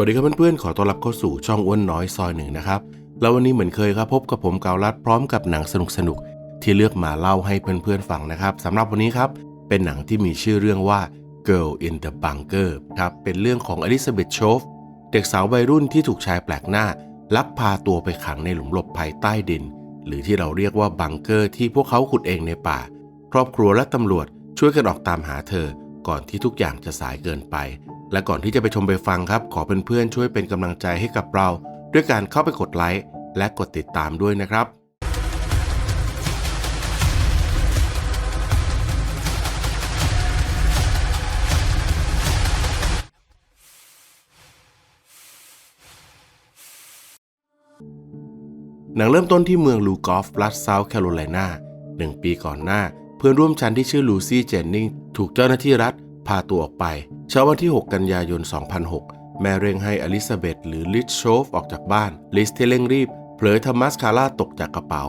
วัสดีครับเพื่อนๆ ขอต้อนรับเข้าสู่ช่องอ้วนน้อยซอยหนึ่งนะครับ แล้ววันนี้เหมือนเคยครับพบกับผมเกาลัดพร้อมกับหนังสนุกๆที่เลือกมาเล่าให้เพื่อนๆฟังนะครับสำหรับวันนี้ครับ เป็นหนังที่มีชื่อเรื่องว่า Girl in the Bunker ครับ เป็นเรื่องของอลิซาเบธโชฟเด็กสาววัยรุ่นที่ถูกชายแปลกหน้า ลักพาตัวไปขังในหลุมหลบภัยใต้ดิน หรือที่เราเรียกว่าบังเกอร์ที่พวกเขาขุดเองในป่า ครอบครัวและตำรวจช่วยกันออกตามหาเธอ ก่อนที่ทุกอย่างจะสายเกินไป และก่อนที่จะไปชมไปฟังครับ ขอเพื่อนๆช่วยเป็นกำลังใจให้กับเรา ด้วยการเข้าไปกดไลค์และกดติดตามด้วยนะครับหนังเริ่มต้นที่เมืองลูกอฟรัฐเซาท์แคโรไลนาหนึ่งปีก่อนหน้า เพื่อนร่วมชั้นที่ชื่อลูซี่เจนนิงถูกเจ้าหน้าที่รัฐพาตัวออกไป เช้าวันที่ 6 กันยายน 2006 แม่เร่งให้อลิซาเบธหรือลิชโชฟออกจากบ้าน ลิสที่เร่งรีบ เผลอทำมัสคาร่าตกจากกระเป๋า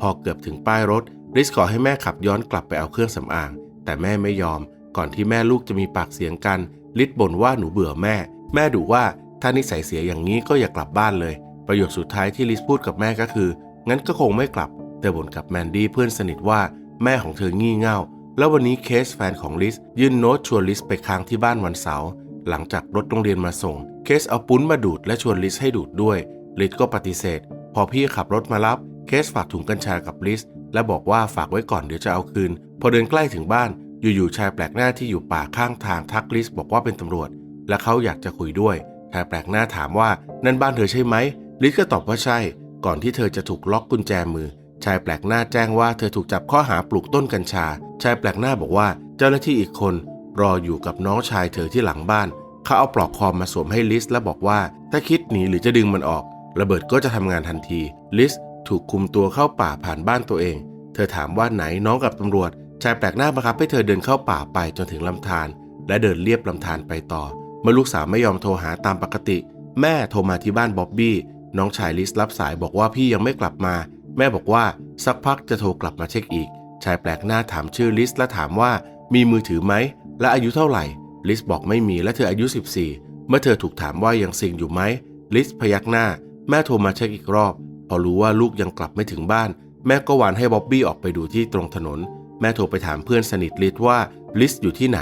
พอเกือบถึงป้ายรถ ลิสขอให้แม่ขับย้อนกลับไปเอาเครื่องสำอาง แต่แม่ไม่ยอม ก่อนที่แม่ลูกจะมีปากเสียงกัน ลิสบ่นว่าหนูเบื่อแม่ แม่ดุว่าถ้านิสัยเสียอย่างนี้ก็อย่ากลับบ้านเลย ประโยคสุดท้ายที่ลิสพูดกับแม่ก็คือ งั้นก็คงไม่กลับแต่บ่นกับแมนดี้เพื่อนสนิทว่าแม่ของเธองี่เง่า แล้ววันนี้เคสแฟนของลิสยื่นโน้ตชวนลิสไปค้างที่บ้านวันเสาร์หลังจากรถโรงเรียนมาส่ง เคสเอาปุ้นมาดูดและชวนลิสให้ดูดด้วย ลิสก็ปฏิเสธ พอพี่ขับรถมารับ เคสฝากถุงกัญชากับลิสและบอกว่าฝากไว้ก่อนเดี๋ยวจะเอาคืน พอเดินใกล้ถึงบ้าน อยู่ๆชายแปลกหน้าที่อยู่ป่าข้างทางทักลิสบอกว่าเป็นตำรวจ และเขาอยากจะคุยด้วยชายแปลกหน้าถามว่านั่นบ้านเธอใช่ไหมลิสก็ตอบว่าใช่ ก่อนที่เธอจะถูกล็อกกุญแจมือ ชายแปลกหน้าแจ้งว่าเธอถูกจับข้อหาปลูกต้นกัญชา ชายแปลกหน้าบอกว่าเจ้าหน้าที่อีกคน รออยู่กับน้องชายเธอที่หลังบ้าน เขาเอาปลอกคอมมาสวมให้ลิสและบอกว่า ถ้าคิดหนีหรือจะดึงมันออก ระเบิดก็จะทำงานทันที ลิสถูกคุมตัวเข้าป่าผ่านบ้านตัวเอง เธอถามว่าไหนน้องกับตำรวจ ชายแปลกหน้าบังคับให้เธอเดินเข้าป่าไปจนถึงลำธารและเดินเลียบลำธารไปต่อ เมื่อลูกสาวไม่ยอมโทรหาตามปกติ แม่โทรมาที่บ้านบ๊อบบี้น้องชายลิสรับสายบอกว่าพี่ยังไม่กลับมา แม่บอกว่าสักพักจะโทรกลับมาเช็คอีก ชายแปลกหน้าถามชื่อลิสและถามว่ามีมือถือไหม และอายุเท่าไหร่ ลิสบอกไม่มีและเธออายุ 14 เมื่อเธอถูกถามว่ายังสิงอยู่ไหม ลิสพยักหน้า แม่โทรมาเช็คอีกรอบ พอรู้ว่าลูกยังกลับไม่ถึงบ้าน แม่ก็วานให้บ๊อบบี้ออกไปดูที่ตรงถนน แม่โทรไปถามเพื่อนสนิทลิสว่าลิสอยู่ที่ไหน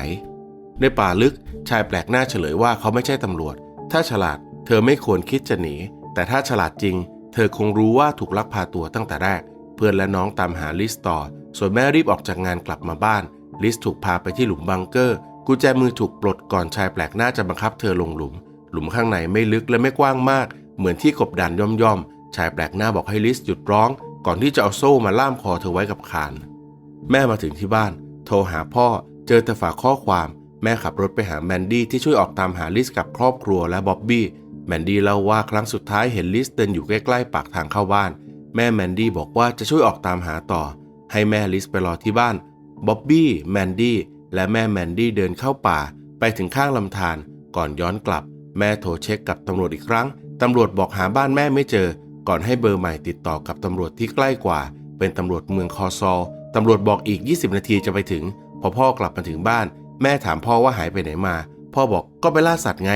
ในป่าลึกชายแปลกหน้าเฉลยว่าเขาไม่ใช่ตำรวจ ถ้าฉลาดเธอไม่ควรคิดจะหนี แต่ถ้าฉลาดจริง เธอคงรู้ว่าถูกลักพาตัวตั้งแต่แรก เพื่อนและน้องตามหาลิสต่อ ส่วนแม่รีบออกจากงานกลับมาบ้าน ลิสถูกพาไปที่หลุมบังเกอร์ กุญแจมือถูกปลดก่อนชายแปลกหน้าจะบังคับเธอลงหลุม หลุมข้างในไม่ลึกและไม่กว้างมาก เหมือนที่กบดานย่อมๆ ชายแปลกหน้าบอกให้ลิสหยุดร้อง ก่อนที่จะเอาโซ่มาล่ามคอเธอไว้กับคาน แม่มาถึงที่บ้าน โทรหาพ่อ เจอแต่ฝากข้อความ แม่ขับรถไปหาแมนดี้ที่ช่วยออกตามหาลิสกับครอบครัวและบ๊อบบี้ แมนดี้เล่าว่าครั้งสุดท้ายเห็นลิสเดินอยู่ใกล้ๆปากทางเข้าบ้าน แม่แมนดี้บอกว่าจะช่วยออกตามหาต่อ ให้แม่ลิสไปรอที่บ้านบ๊อบบี้แมนดี้และแม่แมนดี้เดินเข้าป่า ไปถึงข้างลำธารก่อนย้อนกลับ แม่โทรเช็คกับตำรวจอีกครั้งตำรวจบอกหาบ้านแม่ไม่เจอ ก่อนให้เบอร์ใหม่ติดต่อกับตำรวจที่ใกล้กว่า เป็นตำรวจเมืองคอซอลตำรวจบอกอีก 20 นาทีจะไปถึง พอพ่อกลับมาถึงบ้าน แม่ถามพ่อว่าหายไปไหนมา พ่อบอกก็ไปล่าสัตว์ไง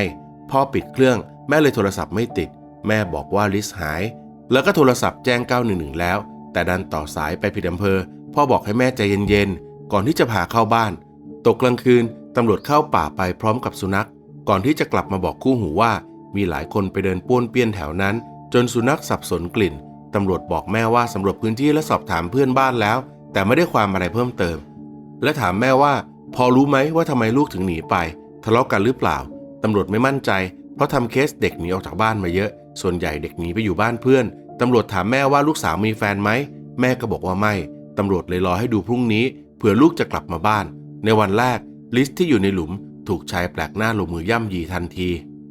พ่อปิดเครื่อง แม่เลยโทรศัพท์ไม่ติด แม่บอกว่าลิสหาย แล้วก็โทรศัพท์แจ้ง 911 แล้ว แต่ดันต่อสายไปผิดอำเภอ พ่อบอกให้แม่ใจเย็นๆ ก่อนที่จะพาเข้าบ้าน ตกกลางคืนตำรวจเข้าป่าไปพร้อมกับสุนัข ก่อนที่จะกลับมาบอกคู่หูว่า มีหลายคนไปเดินป้วนเปี้ยนแถวนั้น จนสุนัขสับสนกลิ่นตำรวจบอกแม่ว่าสำรวจพื้นที่และสอบถามเพื่อนบ้านแล้ว แต่ไม่ได้ความอะไรเพิ่มเติม และถามแม่ว่า พอรู้ไหมว่าทำไมลูกถึงหนีไป ทะเลาะกันหรือเปล่าตำรวจไม่มั่นใจ เพราะทำเคสเด็กหนีออกจากบ้านมาเยอะ ส่วนใหญ่เด็กหนีไปอยู่บ้านเพื่อน ตำรวจถามแม่ว่าลูกสาวมีแฟนไหม แม่ก็บอกว่าไม่ ตำรวจเลยรอให้ดูพรุ่งนี้เผื่อลูกจะกลับมาบ้าน ในวันแรก ลิสที่อยู่ในหลุมถูกชายแปลกหน้าลงมือย่ำยีทันที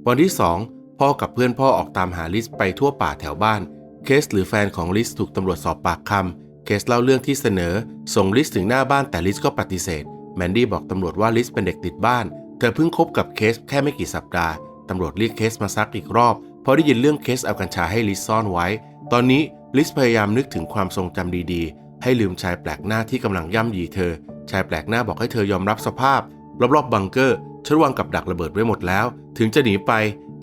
วันที่สองพ่อกับเพื่อนพ่อออกตามหาลิสไปทั่วป่าแถวบ้าน เคสหรือแฟนของลิสถูกตำรวจสอบปากคำเคสเล่าเรื่องที่เสนอ ส่งลิสถึงหน้าบ้านแต่ลิสก็ปฏิเสธ แมนดี้บอกตำรวจว่าลิสเป็นเด็กติดบ้าน เธอเพิ่งคบกับเคสแค่ไม่กี่สัปดาห์ ตำรวจเรียกเคสมาซักอีกรอบเพราะได้ยินเรื่องเคสเอากัญชาให้ลิสซ่อนไว้ ตอนนี้ลิสพยายามนึกถึงความทรงจำดีๆ ให้ลืมชายแปลกหน้าที่กำลังย่ำยีเธอ ชายแปลกหน้าบอกให้เธอยอมรับสภาพ รอบๆบังเกอร์ฉันวางกับดักระเบิดไว้หมดแล้ว ถึงจะหนีไป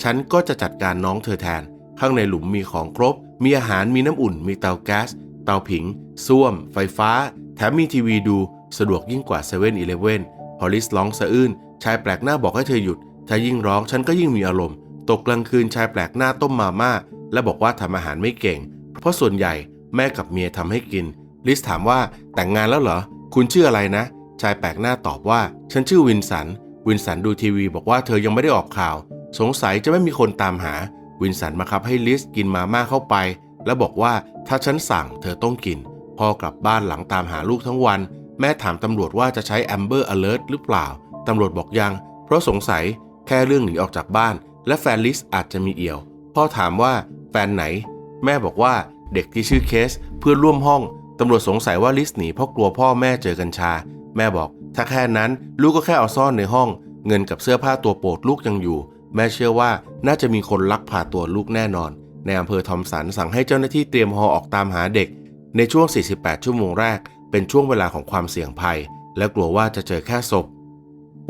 ฉันก็จะจัดการน้องเธอแทน ข้างในหลุมมีของครบ มีอาหารมีน้ำอุ่น มีเตาแก๊ส เตาผิงส้วม ไฟฟ้า แถมมีทีวีดู สะดวกยิ่งกว่า7 e เ e ่ e อพอลิสร้องสะอื้นชายแปลกหน้าบอกให้เธอหยุด ถ้ายิ่งร้องฉันก็ยิ่งมีอารมณ์ ตกกลางคืนชายแปลกหน้าต้มมาม่าและบอกว่าทำอาหารไม่เก่ง เพราะส่วนใหญ่แม่กับเมียทำให้กิน ลิสถามว่าแต่งงานแล้วเหรอ คุณชื่ออะไรนะ ชายแปลกหน้าตอบว่า ฉันชื่อวินสัน วินสันดูทีวีบอกว่าเธอยังไม่ได้ออกข่าว สงสัยจะไม่มีคนตามหา วินสันบังคับให้ลิสกินมาม่าเข้าไป แล้วบอกว่าถ้าฉันสั่งเธอต้องกิน พอกลับบ้านหลังตามหาลูกทั้งวัน แม่ถามตำรวจว่าจะใช้ Amber Alert หรือเปล่าตำรวจบอกยัง เพราะสงสัย แค่เรื่องหนีออกจากบ้าน และแฟนลิสอาจจะมีเอี่ยว พ่อถามว่าแฟนไหน แม่บอกว่าเด็กที่ชื่อเคส เพื่อนร่วมห้องตำรวจสงสัยว่าลิสหนีเพราะกลัวพ่อแม่เจอกัญชา แม่บอก ถ้าแค่นั้นลูกก็แค่เอาซ่อนในห้อง เงินกับเสื้อผ้าตัวโปรดลูกยังอยู่ แม่เชื่อว่าน่าจะมีคนลักพาตัวลูกแน่นอน ในอำเภอทอมสันสั่งให้เจ้าหน้าที่เตรียมฮอออกตามหาเด็ก ในช่วง 48 ชั่วโมงแรก เป็นช่วงเวลาของความเสี่ยงภัย และกลัวว่าจะเจอแค่ศพ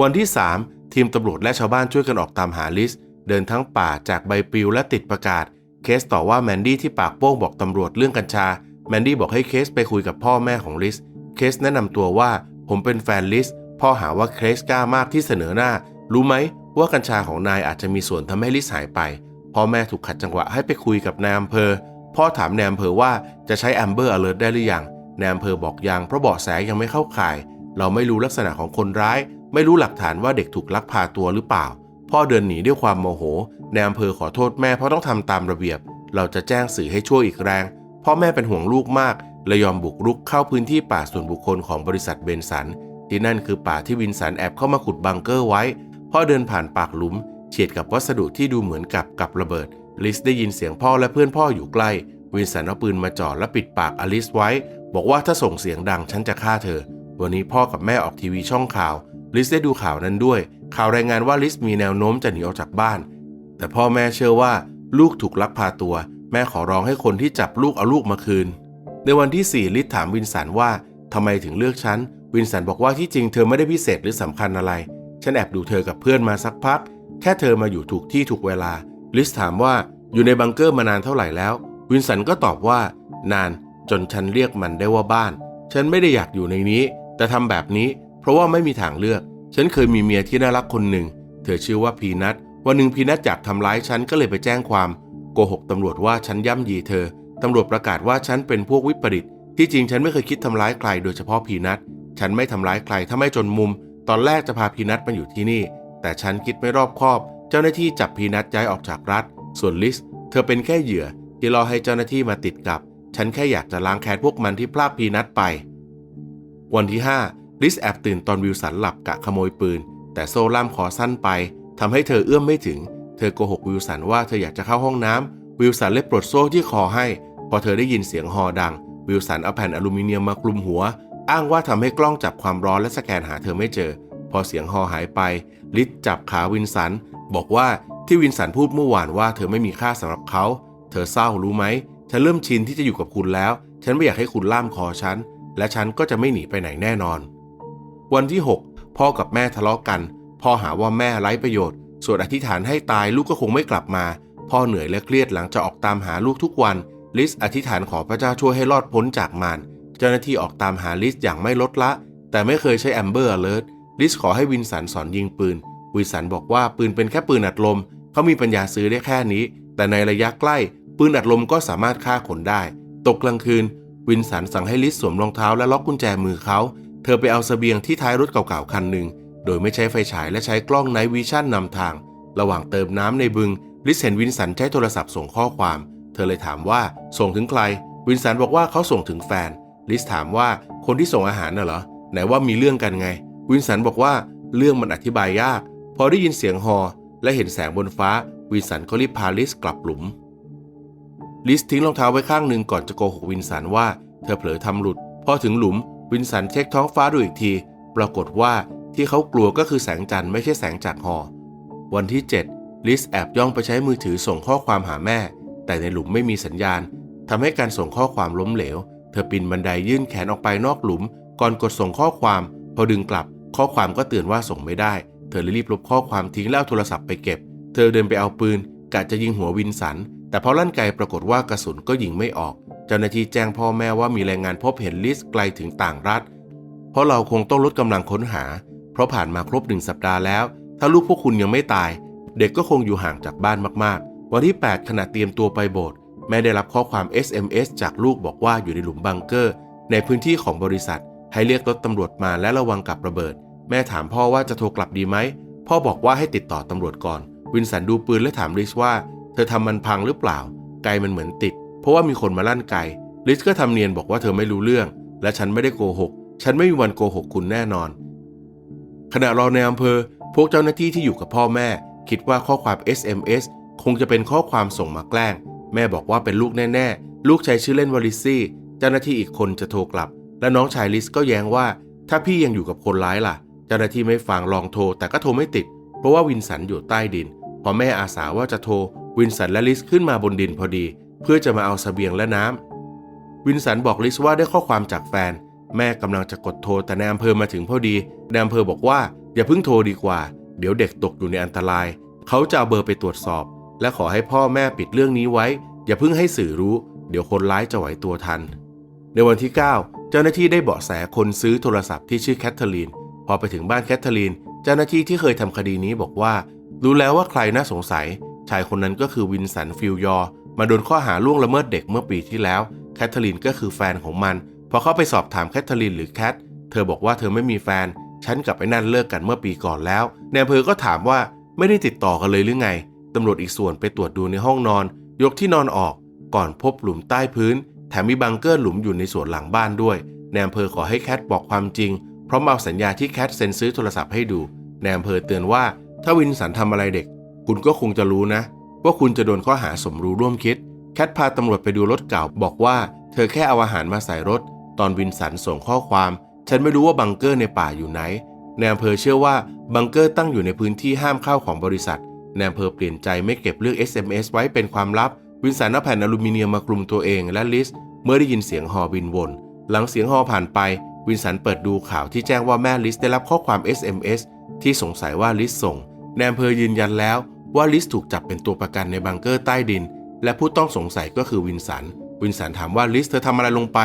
วันที่ 3 ทีมตำรวจและชาวบ้านช่วยกันออกตามหาลิส เดินทั้งป่าจากใบปลิวและติดประกาศ เคสต่อว่าแมนดี้ที่ปากโป้งบอกตำรวจเรื่องกัญชา แมนดี้บอกให้เคสไปคุยกับพ่อแม่ของลิส เคสแนะนำตัวว่าผมเป็นแฟนลิส พ่อหาว่าเคสกล้ามากที่เสนอหน้า รู้ไหมว่ากัญชาของนายอาจจะมีส่วนทำให้ลิสหายไป พ่อแม่ถูกขัดจังหวะให้ไปคุยกับนายอำเภอ พ่อถามนายอำเภอว่าจะใช้ Amber Alert ได้หรือยังนายอำเภอบอกยังเพราะเบาะแสยังไม่เข้าข่าย เราไม่รู้ลักษณะของคนร้าย ไม่รู้หลักฐานว่าเด็กถูกลักพาตัวหรือเปล่า พ่อเดินหนีด้วยความโมโหในอำเภอขอโทษแม่เพราะต้องทำตามระเบียบ เราจะแจ้งสื่อให้ช่วยอีกแรง พ่อแม่เป็นห่วงลูกมากเลยยอมบุกรุกเข้าพื้นที่ป่าส่วนบุคคลของบริษัทเบนสัน ที่นั่นคือป่าที่วินสันแอบเข้ามาขุดบังเกอร์ไว้ พ่อเดินผ่านปากหลุม เฉียดกับวัสดุที่ดูเหมือนกับกับระเบิด ลิสได้ยินเสียงพ่อและเพื่อนพ่ออยู่ใกล้ วินสันเอาปืนมาจ่อและปิดปากอลิสไว้ บอกว่าถ้าส่งเสียงดังฉันจะฆ่าเธอ วันนี้พ่อกับแม่ออกทีวีช่องข่าว ลิสได้ดูข่าวนั้นด้วย ข่าวรายงานว่าลิสมีแนวโน้มจะหนีออกจากบ้าน แต่พ่อแม่เชื่อว่าลูกถูกลักพาตัว แม่ขอร้องให้คนที่จับลูกเอาลูกมาคืน ในวันที่ 4 ลิสถามวินสันว่าทำไมถึงเลือกฉัน วินสันบอกว่าที่จริงเธอไม่ได้พิเศษหรือสำคัญอะไร ฉันแอบดูเธอกับเพื่อนมาสักพัก แค่เธอมาอยู่ถูกที่ถูกเวลา ลิสถามว่าอยู่ในบังเกอร์มานานเท่าไหร่แล้ว วินสันก็ตอบว่า นานจนฉันเรียกมันได้ว่าบ้าน ฉันไม่ได้อยากอยู่ในนี้ แต่ทำแบบนี้ เพราะว่าไม่มีทางเลือก ฉันเคยมีเมียที่น่ารักคนหนึ่ง เธอชื่อว่าพีนัทวันหนึ่งพีนัทอยากทำร้ายฉันก็เลยไปแจ้งความ โกหกตำรวจว่าฉันย่ำยีเธอตำรวจประกาศว่าฉันเป็นพวกวิปริต ที่จริงฉันไม่เคยคิดทำร้ายใครโดยเฉพาะพีนัทฉันไม่ทำร้ายใครถ้าไม่จนมุม ตอนแรกจะพาพีนัทมาอยู่ที่นี่ แต่ฉันคิดไม่รอบคอบ เจ้าหน้าที่จับพีนัทย้ายออกจากรัฐ ส่วนลิส เธอเป็นแค่เหยื่อที่รอให้เจ้าหน้าที่มาติดกับ ฉันแค่อยากจะล้างแค้นพวกมันที่พลาดพีนัทไป วันที่ 5 ลิสแอบตื่นตอนวิลสันหลับกะขโมยปืน แต่โซ่ล่ามคอสั้นไปทำให้เธอเอื้อมไม่ถึง เธอโกหกวิลสันว่าเธออยากจะเข้าห้องน้ำวิลสันเลยปลดโซ่ที่คอให้ พอเธอได้ยินเสียงฮอดัง วิลสันเอาแผ่นอลูมิเนียมมาคลุมหัว อ้างว่าทำให้กล้องจับความร้อนและสแกนหาเธอไม่เจอ พอเสียงฮอหายไป ลิสจับขาวินสัน บอกว่าที่วินสันพูดเมื่อวานว่าเธอไม่มีค่าสำหรับเขา เธอเศร้ารู้ไหมฉันเริ่มชินที่จะอยู่กับคุณแล้ว ฉันไม่อยากให้คุณล่ามคอฉัน และฉันก็จะไม่หนีไปไหนแน่นอน วันที่ 6 พ่อกับแม่ทะเลาะกัน พ่อหาว่าแม่ไร้ประโยชน์ ส่วนอธิษฐานให้ตายลูกก็คงไม่กลับมา พ่อเหนื่อยและเครียดหลังจากออกตามหาลูกทุกวัน ลิสอธิษฐานขอพระเจ้าช่วยให้รอดพ้นจากมารเจ้าหน้าที่ออกตามหาลิสอย่างไม่ลดละ แต่ไม่เคยใช้แอมเบอร์เลิร์ลิสขอให้วินสันสอนยิงปืน วินสันบอกว่าปืนเป็นแค่ปืนอัดลม เขามีปัญญาซื้อได้แค่นี้ แต่ในระยะใกล้ ปืนอัดลมก็สามารถฆ่าคนได้ ตกกลางคืน วินสันสั่งให้ลิสสวมรองเท้าและล็อกกุญแจมือเขา เธอไปเอาเสบียงที่ท้ายรถเก่าๆคันหนึ่ง โดยไม่ใช้ไฟฉายและใช้กล้องไนท์วิชั่นนำทาง ระหว่างเติมน้ำในบึง ลิสเห็นวินสันใช้โทรศัพท์ส่งข้อความ เธอเลยถามว่าส่งถึงใคร วินสันบอกว่าเขาส่งถึงแฟน ลิสถามว่าคนที่ส่งอาหารน่ะเหรอ ไหนว่ามีเรื่องกันไง วินสันบอกว่าเรื่องมันอธิบายยาก พอได้ยินเสียงฮอ และเห็นแสงบนฟ้า วินสันก็รีบพาลิสกลับหลุม ลิสทิ้งรองเท้าไว้ข้างหนึ่งก่อนจะโกหกวินสันว่า เธอเผลอทำหลุด พอถึงหลุม วินสันเช็คท้องฟ้าดูอีกที ปรากฏว่าที่เขากลัวก็คือแสงจันทร์ไม่ใช่แสงจากฮอวันที่ 7 ลิสแอบย่องไปใช้มือถือส่งข้อความหาแม่ แต่ในหลุมไม่มีสัญญาณทำให้การส่งข้อความล้มเหลว เธอปีนบันไดยื่นแขนออกไปนอกหลุม ก่อนกดส่งข้อความ พอดึงกลับ ข้อความก็เตือนว่าส่งไม่ได้ เธอเลยรีบลบข้อความทิ้งแล้วโทรศัพท์ไปเก็บ เธอเดินไปเอาปืนกะจะยิงหัววินสัน แต่พอลั่นไกปรากฏว่ากระสุนก็ยิงไม่ออก เจ้าหน้าที่แจ้งพ่อแม่ว่ามีแรายงานพบเห็นลิสไกลถึงต่างรัฐ เพราะเราคงต้องลดกำลังค้นหา เพราะผ่านมาครบหนึ่งสัปดาห์แล้ว ถ้าลูกพวกคุณยังไม่ตาย เด็กก็คงอยู่ห่างจากบ้านมากๆ วันที่ 8 ขณะเตรียมตัวไปโบสถ์แม่ได้รับข้อความ SMS จากลูกบอกว่าอยู่ในหลุมบังเกอร์ ในพื้นที่ของบริษัท ให้เรียกรถตำรวจมาและระวังกับระเบิด แม่ถามพ่อว่าจะโทรกลับดีไหมพ่อบอกว่าให้ติดต่อตำรวจก่อน วินสันดูปืนและถามลิสว่า เธอทำมันพังหรือเปล่า ไกมันเหมือนติด เพราะว่ามีคนมาลั่นไกลิสก็ทำเนียนบอกว่าเธอไม่รู้เรื่อง และฉันไม่ได้โกหก ฉันไม่มีวันโกหกคุณแน่นอน ขณะรอในอำเภอ พวกเจ้าหน้าที่ที่อยู่กับพ่อแม่ คิดว่าข้อความ SMS คงจะเป็นข้อความส่งมาแกล้ง แม่บอกว่าเป็นลูกแน่ ๆ ลูกใช้ชื่อเล่นว่าลิซซี่ เจ้าหน้าที่อีกคนจะโทรกลับ และน้องชายลิสก็แย้งว่า ถ้าพี่ยังอยู่กับคนร้ายล่ะ เจ้าหน้าที่ไม่ฟังลองโทร แต่ก็โทรไม่ติด เพราะว่าวินสันอยู่ใต้ดิน พอแม่อาสาว่าจะโทร วินสันและลิสขึ้นมาบนดินพอดี เพื่อจะมาเอาเสบียงและน้ำวินสันบอกลิสว่าได้ข้อความจากแฟน แม่กำลังจะกดโทรแต่นายอำเภอมาถึงพอดีนายอำเภอบอกว่าอย่าเพิ่งโทรดีกว่า เดี๋ยวเด็กตกอยู่ในอันตราย เขาจะเอาเบอร์ไปตรวจสอบ และขอให้พ่อแม่ปิดเรื่องนี้ไว้ อย่าเพิ่งให้สื่อรู้ เดี๋ยวคนร้ายจะไหวตัวทัน ในวันที่ 9 เจ้าหน้าที่ได้เบาะแสคนซื้อโทรศัพท์ที่ชื่อแคทเธอรีนพอไปถึงบ้านแคทเธอรีน เจ้าหน้าที่ที่เคยทำคดีนี้บอกว่า รู้แล้วว่าใครน่าสงสัย ชายคนนั้นก็คือวินสันฟิลยอร์ มาโดนข้อหาล่วงละเมิดเด็กเมื่อปีที่แล้ว แคทเธอรีนก็คือแฟนของมัน พอเข้าไปสอบถามแคทเธอรีนหรือแคท เธอบอกว่าเธอไม่มีแฟน ฉันกับไอ้นั่นเลิกกันเมื่อปีก่อนแล้วในอำเภอก็ถามว่าไม่ได้ติดต่อกันเลยหรือไง ตำรวจอีกส่วนไปตรวจดูในห้องนอน ยกที่นอนออก ก่อนพบหลุมใต้พื้น แถมมีบังเกอร์หลุมอยู่ในสวนหลังบ้านด้วยในอำเภอขอให้แคทบอกความจริง พร้อมเอาสัญญาที่แคทเซ็นซื้อโทรศัพท์ให้ดูในอำเภอเตือนว่าถ้าวินสันทำอะไรเด็ก คุณก็คงจะรู้นะ ว่าคุณจะโดนข้อหาสมรู้ร่วมคิด แคทพาตำรวจไปดูรถเก่า บอกว่าเธอแค่เอาอาหารมาใส่รถ ตอนวินสันส่งข้อความ ฉันไม่รู้ว่าบังเกอร์ในป่าอยู่ไหนในอำเภอเชื่อว่าบังเกอร์ตั้งอยู่ในพื้นที่ห้ามเข้าของบริษัทในอำเภอเปลี่ยนใจไม่เก็บเรื่อง SMS ไว้เป็นความลับ วินสันเอาแผ่นอลูมิเนียมมาคลุมตัวเองและลิสเมื่อได้ยินเสียงฮอบินวน หลังเสียงฮอผ่านไป วินสันเปิดดูข่าวที่แจ้งว่าแม่ลิสได้รับข้อความ SMS ที่สงสัยว่าลิสส่งในอำเภอยืนยันแล้ว ว่าลิสถูกจับเป็นตัวประกันในบังเกอร์ใต้ดิน และผู้ต้องสงสัยก็คือวินสัน วินสันถามว่าลิสเธอทำอะไรลงไป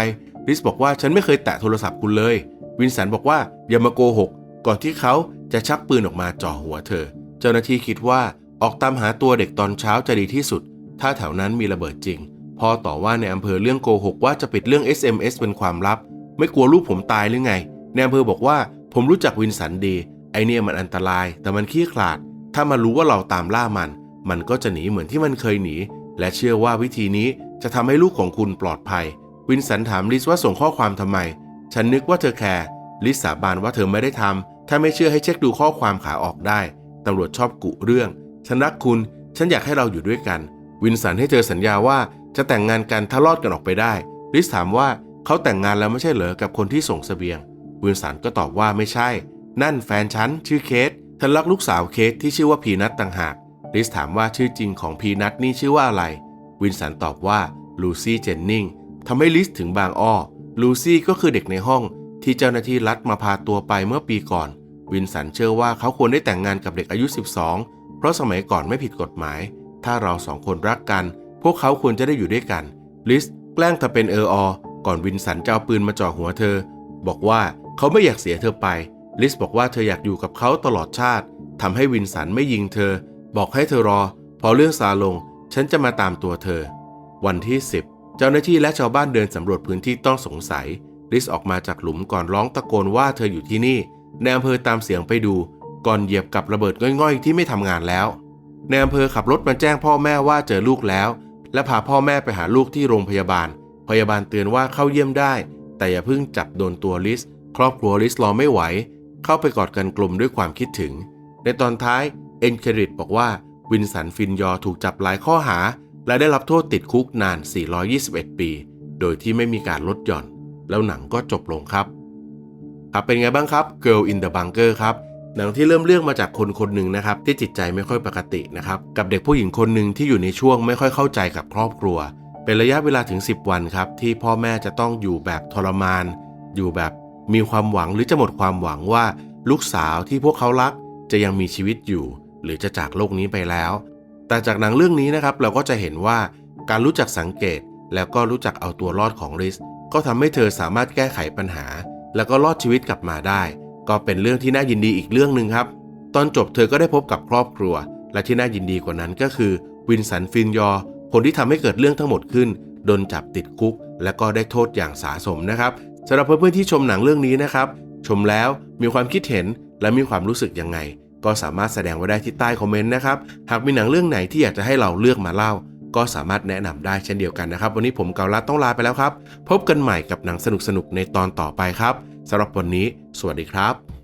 ลิสบอกว่าฉันไม่เคยแตะโทรศัพท์คุณเลย วินสันบอกว่าอย่ามาโกหก ก่อนที่เขาจะชักปืนออกมาจ่อหัวเธอ เจ้าหน้าที่คิดว่าออกตามหาตัวเด็กตอนเช้าจะดีที่สุด ถ้าแถวนั้นมีระเบิดจริง พอต่อว่าในอำเภอเรื่องโกหกว่าจะปิดเรื่อง SMS เป็นความลับ ไม่กลัวลูกผมตายหรือไงในอำเภอบอกว่าผมรู้จักวินสันดี ไอเนี่ยมันอันตราย แต่มันขี้ขลาด ถ้ามันรู้ว่าเราตามล่ามัน มันก็จะหนีเหมือนที่มันเคยหนี และเชื่อว่าวิธีนี้จะทำให้ลูกของคุณปลอดภัย วินสันถามลิสว่าส่งข้อความทำไม ฉันนึกว่าเธอแคร์ลิสสาบานว่าเธอไม่ได้ทำถ้าไม่เชื่อให้เช็คดูข้อความขาออกได้ตำรวจชอบกุเรื่อง ฉันรักคุณ ฉันอยากให้เราอยู่ด้วยกัน วินสันให้เธอสัญญาว่าจะแต่งงานกันถ้ารอดกันออกไปได้ ลิสถามว่าเขาแต่งงานแล้วไม่ใช่เหรอกับคนที่ส่งเสบียง วินสันก็ตอบว่าไม่ใช่ นั่นแฟนฉันชื่อเคท ฉันรักลูกสาวเคทที่ชื่อว่าพีนัทต่างหากลิสถามว่าชื่อจริงของพีนัทนี่ชื่อว่าอะไร วินสันตอบว่าลูซี่เจนนิงทำให้ลิสถึงบางอ้อ ลูซี่ก็คือเด็กในห้องที่เจ้าหน้าที่รัฐมาพาตัวไปเมื่อปีก่อน วินสันเชื่อว่าเขาควรได้แต่งงานกับเด็กอายุ 12 เพราะสมัยก่อนไม่ผิดกฎหมาย ถ้าเราสองคนรักกัน พวกเขาควรจะได้อยู่ด้วยกัน ลิสแกล้งทำเป็นเอออ ก่อนวินสันจะเอาปืนมาจ่อหัวเธอ บอกว่าเขาไม่อยากเสียเธอไป ลิสบอกว่าเธออยากอยู่กับเขาตลอดชาติทำให้วินสันไม่ยิงเธอ บอกให้เธอรอ พอเรื่องซาลง ฉันจะมาตามตัวเธอ วันที่ 10 เจ้าหน้าที่และชาวบ้านเดินสำรวจพื้นที่ต้องสงสัย ลิสออกมาจากหลุมก่อนร้องตะโกนว่าเธออยู่ที่นี่ในอำเภอตามเสียงไปดู ก่อนเหยียบกับระเบิดง่อยๆ ที่ไม่ทำงานแล้วในอำเภอขับรถมาแจ้งพ่อแม่ว่าเจอลูกแล้ว และพาพ่อแม่ไปหาลูกที่โรงพยาบาล พยาบาลเตือนว่าเข้าเยี่ยมได้ แต่อย่าเพิ่งจับโดนตัวลิส ครอบครัวลิสรอไม่ไหว เข้าไปกอดกันกลุ่มด้วยความคิดถึง ในตอนท้ายเอ็นเครดิตบอกว่าวินสันฟินยอถูกจับหลายข้อหา และได้รับโทษติดคุกนาน 421 ปี โดยที่ไม่มีการลดหย่อน แล้วหนังก็จบลงครับครับเป็นไงบ้างครับ Girl in the Bunker ครับหนังที่เริ่มเรื่องมาจากคนคนหนึ่งนะครับที่จิตใจไม่ค่อยปกตินะครับกับเด็กผู้หญิงคนหนึ่งที่อยู่ในช่วงไม่ค่อยเข้าใจกับครอบครัว เป็นระยะเวลาถึง 10 วันครับที่พ่อแม่จะต้องอยู่แบบทรมาน อยู่แบบ มีความหวังหรือจะหมดความหวังว่าลูกสาวที่พวกเขารักจะยังมีชีวิตอยู่ หรือจะจากโลกนี้ไปแล้ว แต่จากหนังเรื่องนี้นะครับเราก็จะเห็นว่าการรู้จักสังเกตแล้วก็รู้จักเอาตัวรอดของริส ก็ทำให้เธอสามารถแก้ไขปัญหา แล้วก็รอดชีวิตกลับมาได้ ก็เป็นเรื่องที่น่ายินดีอีกเรื่องหนึ่งครับ ตอนจบเธอก็ได้พบกับครอบครัว และที่น่ายินดีกว่านั้นก็คือวินสันฟินยอ คนที่ทำให้เกิดเรื่องทั้งหมดขึ้นโดนจับติดคุก และก็ได้โทษอย่างสาสมนะครับ สำหรับเพื่อนๆที่ชมหนังเรื่องนี้นะครับ ชมแล้วมีความคิดเห็นและมีความรู้สึกยังไง ก็สามารถแสดงไว้ได้ที่ใต้คอมเมนต์นะครับ หากมีหนังเรื่องไหนที่อยากจะให้เราเลือกมาเล่า ก็สามารถแนะนำได้เช่นเดียวกันนะครับ วันนี้ผมเกาลัดต้องลาไปแล้วครับ พบกันใหม่กับหนังสนุกๆในตอนต่อไปครับสำหรับวันนี้ สวัสดีครับ